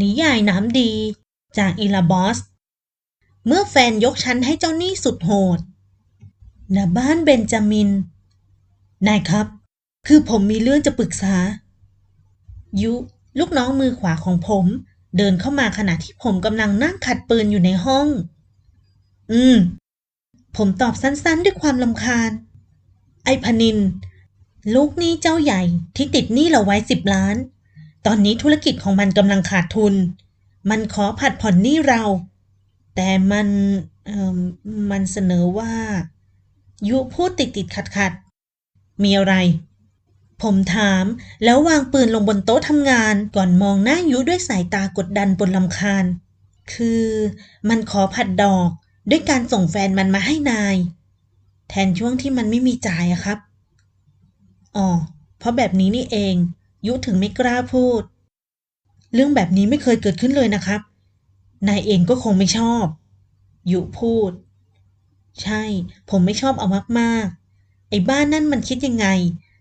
นิยายน้ำดี จากอิลาบอส เมื่อแฟนยกฉันให้เจ้าหนี้สุดโหดณบ้านเบนจามิน นายครับ คือผมมีเรื่องจะปรึกษา ยุ ลูกน้องมือขวาของผม เดินเข้ามาขณะที่ผมกำลังนั่งขัดปืนอยู่ในห้อง อืม ผมตอบสั้นๆด้วยความลำคาญ ไอพนิน ลูกหนี้เจ้าใหญ่ที่ติดหนี้เราไว้สิบล้าน ตอนนี้ธุรกิจของมันกำลังขาดทุน มันขอผัดผ่อนหนี้เรา แต่มันเอ่อมันเสนอว่า ยุพูดติดติดขัดขัด มีอะไร ผมถามแล้ววางปืนลงบนโต๊ะทำงานก่อนมองหน้ายุด้วยสายตากดดันบนลำคาญ คือมันขอผัดดอกด้วยการส่งแฟนมันมาให้นาย แทนช่วงที่มันไม่มีจ่ายครับ อ๋อ เพราะแบบนี้นี่เอง ยุถึงไม่กล้าพูด เรื่องแบบนี้ไม่เคยเกิดขึ้นเลยนะครับ นายเองก็คงไม่ชอบ ยุพูด ใช่ ผมไม่ชอบเอามากๆ ไอ้บ้านนั่นมันคิดยังไง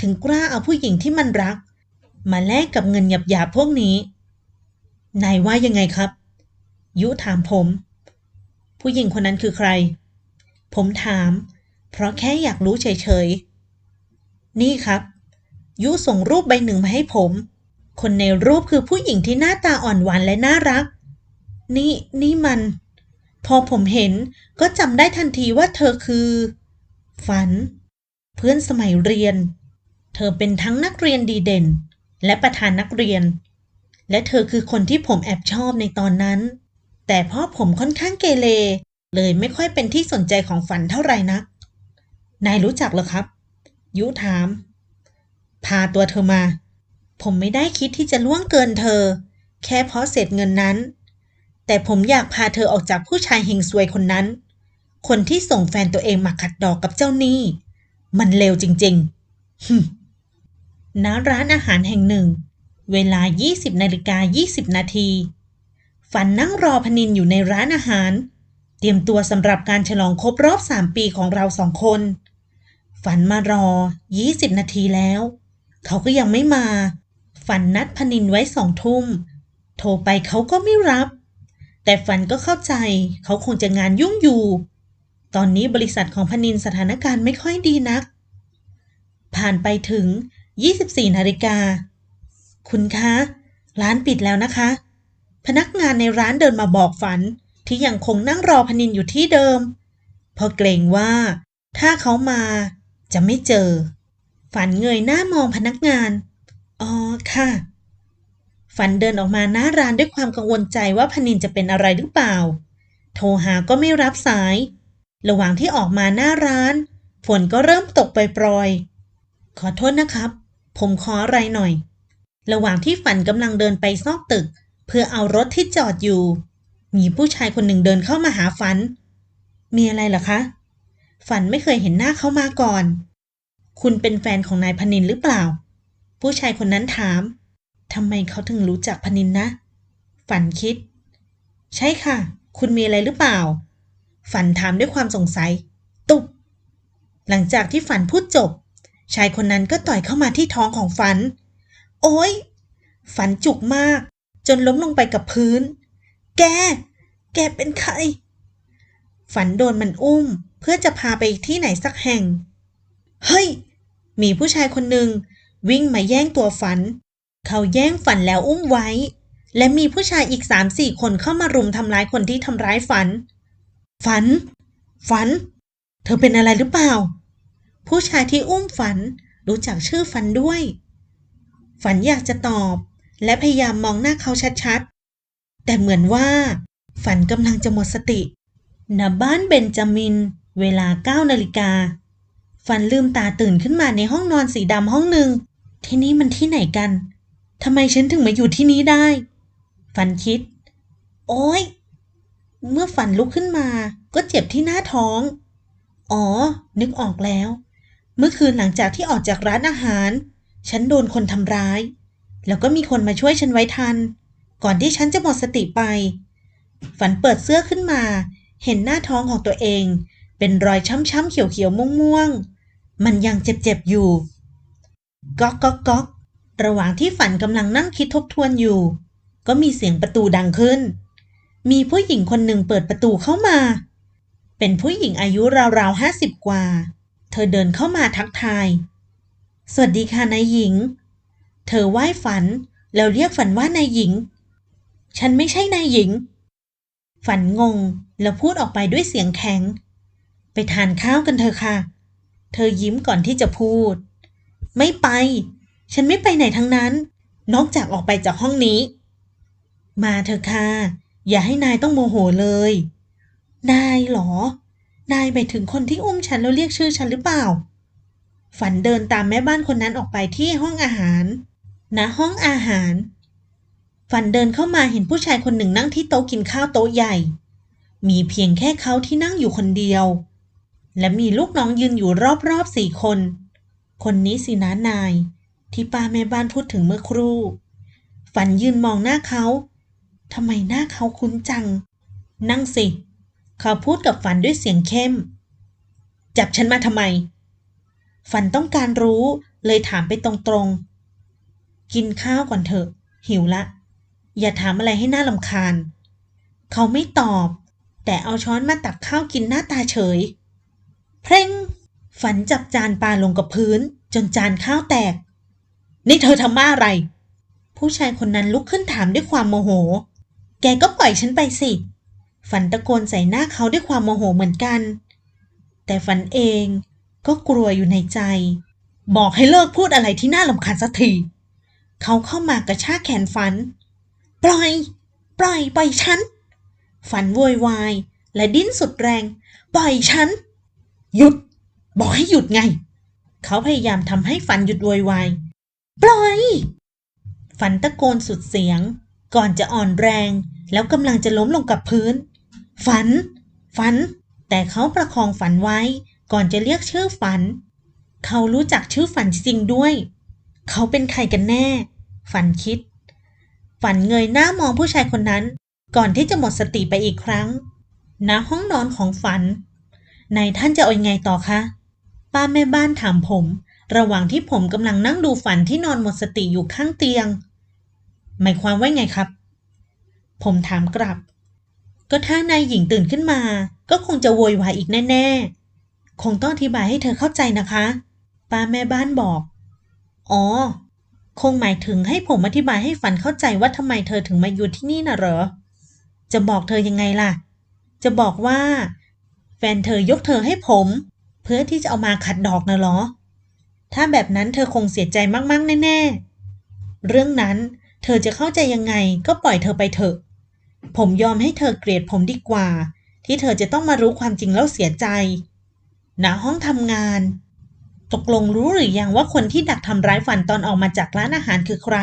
ถึงกล้าเอาผู้หญิงที่มันรัก มาแลกกับเงินหยาบๆพวกนี้ นายว่ายังไงครับ ยุถามผม ผู้หญิงคนนั้นคือใคร ผมถาม เพราะแค่อยากรู้เฉยๆ นี่ครับ ยุส่งรูปใบหนึ่งมาให้ผม คนในรูปคือผู้หญิงที่หน้าตาอ่อนหวานและน่ารัก นี่นี่มัน พอผมเห็นก็จำได้ทันทีว่าเธอคือ ฝัน เพื่อนสมัยเรียน เธอเป็นทั้งนักเรียนดีเด่น และประธานนักเรียน และเธอคือคนที่ผมแอบชอบในตอนนั้น แต่เพราะผมค่อนข้างเกเรเลยไม่ค่อยเป็นที่สนใจของฝันเท่าไหร่นัก นายรู้จักเหรอครับ ยุถาม พาตัวเธอมา ผมไม่ได้คิดที่จะล่วงเกินเธอ แค่เพราะเศษเงินนั้น แต่ผมอยากพาเธอออกจากผู้ชายเฮงซวยคนนั้น คนที่ส่งแฟนตัวเองมาขัดดอกกับเจ้านี้มันเลวจริงๆณร้านอาหารแห่งหนึ่ง เวลา 20นาฬิกา20 นาทีฝันนั่งรอพนินอยู่ในร้านอาหาร เตรียมตัวสำหรับการฉลองครบรอบ 3 ปีของเราสองคน ฝันมารอ 20 นาทีแล้ว เขาก็ยังไม่มา ฝันนัดพนินไว้สองทุ่ม โทรไปเขาก็ไม่รับ แต่ฝันก็เข้าใจ เขาคงจะงานยุ่งอยู่ ตอนนี้บริษัทของพนินสถานการณ์ไม่ค่อยดีนัก ผ่านไปถึง 24 นาฬิกา คุณคะ ร้านปิดแล้วนะคะ พนักงานในร้านเดินมาบอกฝันที่ยังคงนั่งรอพนินอยู่ที่เดิม เพราะเกรงว่าถ้าเขามาจะไม่เจอ ฝันเงยหน้ามองพนักงาน อ๋อ ค่ะ ฝันเดินออกมาหน้าร้านด้วยความกังวลใจว่าพนินจะเป็นอะไรหรือเปล่า โทรหาก็ไม่รับสาย ระหว่างที่ออกมาหน้าร้าน ฝนก็เริ่มตกปล่อยๆขอโทษนะครับ ผมขออะไรหน่อย ระหว่างที่ฝันกำลังเดินไปซอกตึก เพื่อเอารถที่จอดอยู่ มีผู้ชายคนหนึ่งเดินเข้ามาหาฝัน มีอะไรเหรอคะ ฝันไม่เคยเห็นหน้าเขามาก่อน คุณเป็นแฟนของนายพนินหรือเปล่า ผู้ชายคนนั้นถามทำไมเขาถึงรู้จักพนินนะ ฝันคิด ใช่ค่ะ คุณมีอะไรหรือเปล่า ฝันถามด้วยความสงสัย ตุบหลังจากที่ฝันพูดจบ ชายคนนั้นก็ต่อยเข้ามาที่ท้องของฝัน โอ้ยฝันจุกมาก จนล้มลงไปกับพื้น แก แกเป็นใคร ฝันโดนมันอุ้ม เพื่อจะพาไปที่ไหนสักแห่ง เฮ้ย มีผู้ชายคนหนึ่งวิ่งมาแย่งตัวฝัน เขาแย่งฝันแล้วอุ้มไว้ และมีผู้ชายอีกสามสี่คนเข้ามารุมทำร้ายคนที่ทำร้ายฝัน ฝัน ฝัน เธอเป็นอะไรหรือเปล่า ผู้ชายที่อุ้มฝันรู้จักชื่อฝันด้วย ฝันอยากจะตอบ และพยายามมองหน้าเขาชัดๆ แต่เหมือนว่า ฝันกำลังจะหมดสติณบ้านเบนจามิน เวลาเก้านาฬิกา ฝันลืมตาตื่นขึ้นมาในห้องนอนสีดำห้องหนึ่ง ที่นี่มันที่ไหนกัน ทำไมฉันถึงมาอยู่ที่นี้ได้ฝันคิด โอ๊ยเมื่อฝันลุกขึ้นมา ก็เจ็บที่หน้าท้อง อ๋อ นึกออกแล้ว เมื่อคืนหลังจากที่ออกจากร้านอาหาร ฉันโดนคนทำร้าย แล้วก็มีคนมาช่วยฉันไว้ทัน ก่อนที่ฉันจะหมดสติไป ฝันเปิดเสื้อขึ้นมา เห็นหน้าท้องของตัวเอง เป็นรอยช้ำๆเขียวๆม่วงๆ มันยังเจ็บๆอยู่ ก๊อกก๊อกก๊อกระหว่างที่ฝันกำลังนั่งคิดทบทวนอยู่ ก็มีเสียงประตูดังขึ้น มีผู้หญิงคนหนึ่งเปิดประตูเข้ามา เป็นผู้หญิงอายุราวๆห้าสิบกว่า เธอเดินเข้ามาทักทาย สวัสดีค่ะนายหญิง เธอไหว้ฝันแล้วเรียกฝันว่านายหญิง ฉันไม่ใช่นายหญิง ฝันงงแล้วพูดออกไปด้วยเสียงแข็ง ไปทานข้าวกันเถอะค่ะ เธอยิ้มก่อนที่จะพูด ไม่ไป ฉันไม่ไปไหนทั้งนั้น นอกจากออกไปจากห้องนี้ มาเถอะค่ะอย่าให้นายต้องโมโหเลย นายเหรอ นายไปถึงคนที่อุ้มฉันแล้วเรียกชื่อฉันหรือเปล่า ฝันเดินตามแม่บ้านคนนั้นออกไปที่ห้องอาหารณห้องอาหาร ฝันเดินเข้ามาเห็นผู้ชายคนหนึ่งนั่งที่โต๊ะกินข้าวโต๊ะใหญ่ มีเพียงแค่เขาที่นั่งอยู่คนเดียว และมีลูกน้องยืนอยู่รอบๆสี่คน คนนี้สินะนาย ที่ป้าแม่บ้านพูดถึงเมื่อครู่ ฝันยืนมองหน้าเขาทำไมหน้าเขาคุ้นจัง นั่งสิ เขาพูดกับฝันด้วยเสียงเข้ม จับฉันมาทำไม ฝันต้องการรู้เลยถามไปตรงๆ กินข้าวก่อนเถอะ หิวละ อย่าถามอะไรให้หน้าลำคาญ เขาไม่ตอบ แต่เอาช้อนมาตักข้าวกินหน้าตาเฉย เพร่งฝันจับจานปลาลงกับพื้น จนจานข้าวแตก นี่เธอทำมาอะไร ผู้ชายคนนั้นลุกขึ้นถามด้วยความโมโห แกก็ปล่อยฉันไปสิ ฝันตะโกนใส่หน้าเขาด้วยความโมโหเหมือนกัน แต่ฝันเองก็กลัวอยู่ในใจ บอกให้เลิกพูดอะไรที่น่าลำคาญสักที เขาเข้ามากระชากแขนฝัน ปล่อย ปล่อยปล่อยฉัน ฝันโวยวาย และดิ้นสุดแรง ปล่อยฉัน หยุด บอกให้หยุดไง เขาพยายามทำให้ฝันหยุดโวยวายปล่อยฝันตะโกนสุดเสียง ก่อนจะอ่อนแรง แล้วกำลังจะล้มลงกับพื้น ฝัน ฝัน แต่เขาประคองฝันไว้ ก่อนจะเรียกชื่อฝัน เขารู้จักชื่อฝันจริงด้วย เขาเป็นใครกันแน่ ฝันคิด ฝันเงยหน้ามองผู้ชายคนนั้น ก่อนที่จะหมดสติไปอีกครั้งณห้องนอนของฝัน นายท่านจะเอายังไงต่อคะ ป้าแม่บ้านถามผม ระหว่างที่ผมกำลังนั่งดูฝันที่นอนหมดสติอยู่ข้างเตียง หมายความว่าไงครับ ผมถามกลับ ก็ถ้านายหญิงตื่นขึ้นมา ก็คงจะโวยวายอีกแน่ ๆ คงต้องอธิบายให้เธอเข้าใจนะคะ ป้าแม่บ้านบอก อ๋อ คงหมายถึงให้ผมอธิบายให้ฝันเข้าใจว่าทำไมเธอถึงมาอยู่ที่นี่น่ะเหรอ จะบอกเธอยังไงล่ะ จะบอกว่า นเธอยกเธอให้ผม เพื่อที่จะเอามาขัดดอกนะเหรอ ถ้าแบบนั้นเธอคงเสียใจมาก ๆ แน่ ๆ เรื่องนั้นเธอจะเข้าใจยังไงก็ปล่อยเธอไปเถอะ ผมยอมให้เธอเกลียดผมดีกว่า ที่เธอจะต้องมารู้ความจริงแล้วเสียใจณห้องทำงาน ตกลงรู้หรือยังว่าคนที่ดักทำร้ายฝันตอนออกมาจากร้านอาหารคือใคร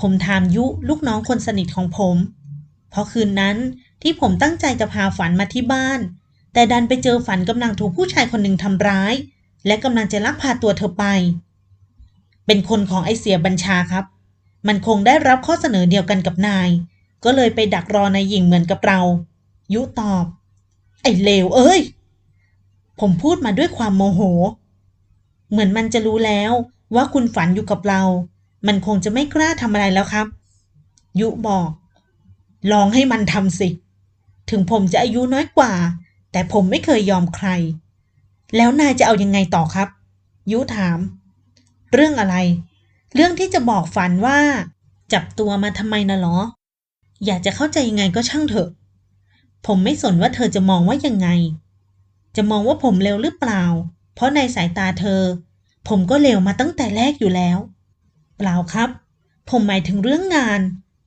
ผมถามยุลูกน้องคนสนิทของผม เพราะคืนนั้นที่ผมตั้งใจจะพาฝันมาที่บ้าน แต่ดันไปเจอฝันกำลังถูกผู้ชายคนหนึ่งทำร้าย และกำลังจะลักพาตัวเธอไป เป็นคนของไอเสียบัญชาครับ มันคงได้รับข้อเสนอเดียวกันกับนาย ก็เลยไปดักรอนายหญิงเหมือนกับเรา ยุตอบ ไอเลวเอ้ย ผมพูดมาด้วยความโมโห เหมือนมันจะรู้แล้วว่าคุณฝันอยู่กับเรา มันคงจะไม่กล้าทำอะไรแล้วครับ ยุบอก ลองให้มันทำสิ ถึงผมจะอายุน้อยกว่า แต่ผมไม่เคยยอมใคร แล้วนายจะเอายังไงต่อครับ ยุถาม เรื่องอะไร เรื่องที่จะบอกฝันว่า จับตัวมาทำไมนะหรอ อยากจะเข้าใจยังไงก็ช่างเถอะ ผมไม่สนว่าเธอจะมองว่ายังไง จะมองว่าผมเลวหรือเปล่า เพราะในสายตาเธอ ผมก็เลวมาตั้งแต่แรกอยู่แล้ว เปล่าครับ ผมหมายถึงเรื่องงาน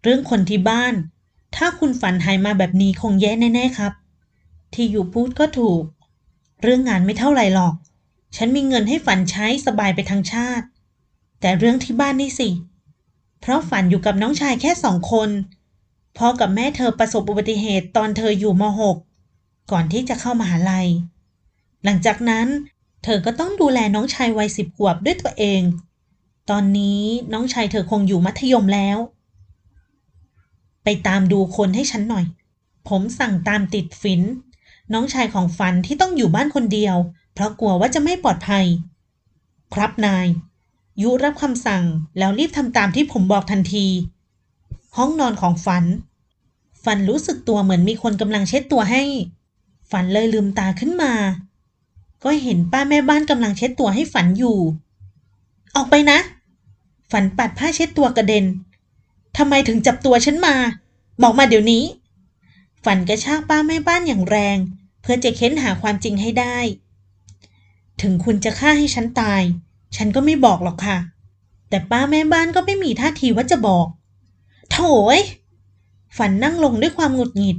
เรื่องคนที่บ้าน ถ้าคุณฝันหายมาแบบนี้คงแย่แน่ๆครับ ที่อยู่พูดก็ถูก เรื่องงานไม่เท่าไรหรอก ฉันมีเงินให้ฝันใช้สบายไปทั้งชาติ แต่เรื่องที่บ้านนี่สิ เพราะฝันอยู่กับน้องชายแค่สองคน พ่อกับแม่เธอประสบอุบัติเหตุตอนเธออยู่ม .6 ก่อนที่จะเข้ามาหาลัย หลังจากนั้น เธอก็ต้องดูแลน้องชายวัยสิบขวบด้วยตัวเอง ตอนนี้น้องชายเธอคงอยู่มัธยมแล้ว ไปตามดูคนให้ฉันหน่อย ผมสั่งตามติดฝิน น้องชายของฝันที่ต้องอยู่บ้านคนเดียว เพราะกลัวว่าจะไม่ปลอดภัย ครับนาย ยุรับคำสั่งแล้วรีบทำตามที่ผมบอกทันที ห้องนอนของฝัน ฝันรู้สึกตัวเหมือนมีคนกำลังเช็ดตัวให้ ฝันเลยลืมตาขึ้นมา ก็เห็นป้าแม่บ้านกำลังเช็ดตัวให้ฝันอยู่ ออกไปนะ ฝันปัดผ้าเช็ดตัวกระเด็นทำไมถึงจับตัวฉันมา บอกมาเดี๋ยวนี้ ฝันกระชากป้าแม่บ้านอย่างแรง เพื่อจะเค้นหาความจริงให้ได้ ถึงคุณจะฆ่าให้ฉันตาย ฉันก็ไม่บอกหรอกค่ะ แต่ป้าแม่บ้านก็ไม่มีท่าทีว่าจะบอก โถย ฝันนั่งลงด้วยความหงุดหงิด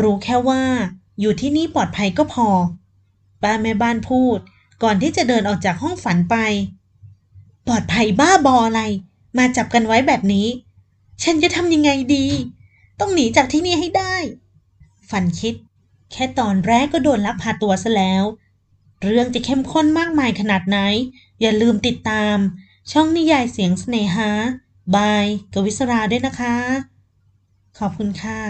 รู้แค่ว่า อยู่ที่นี่ปลอดภัยก็พอ ป้าแม่บ้านพูด ก่อนที่จะเดินออกจากห้องฝันไป ปลอดภัยบ้าบออะไร มาจับกันไว้แบบนี้ ฉันจะทำยังไงดี ต้องหนีจากที่นี่ให้ได้ ฟันคิด แค่ตอนแรกก็โดนลักพาตัวซะแล้ว เรื่องจะเข้มข้นมากมายขนาดไหน อย่าลืมติดตาม ช่องนิยายเสียงสเสน่หา บายกวิศราด้วยนะคะ ขอบคุณค่ะ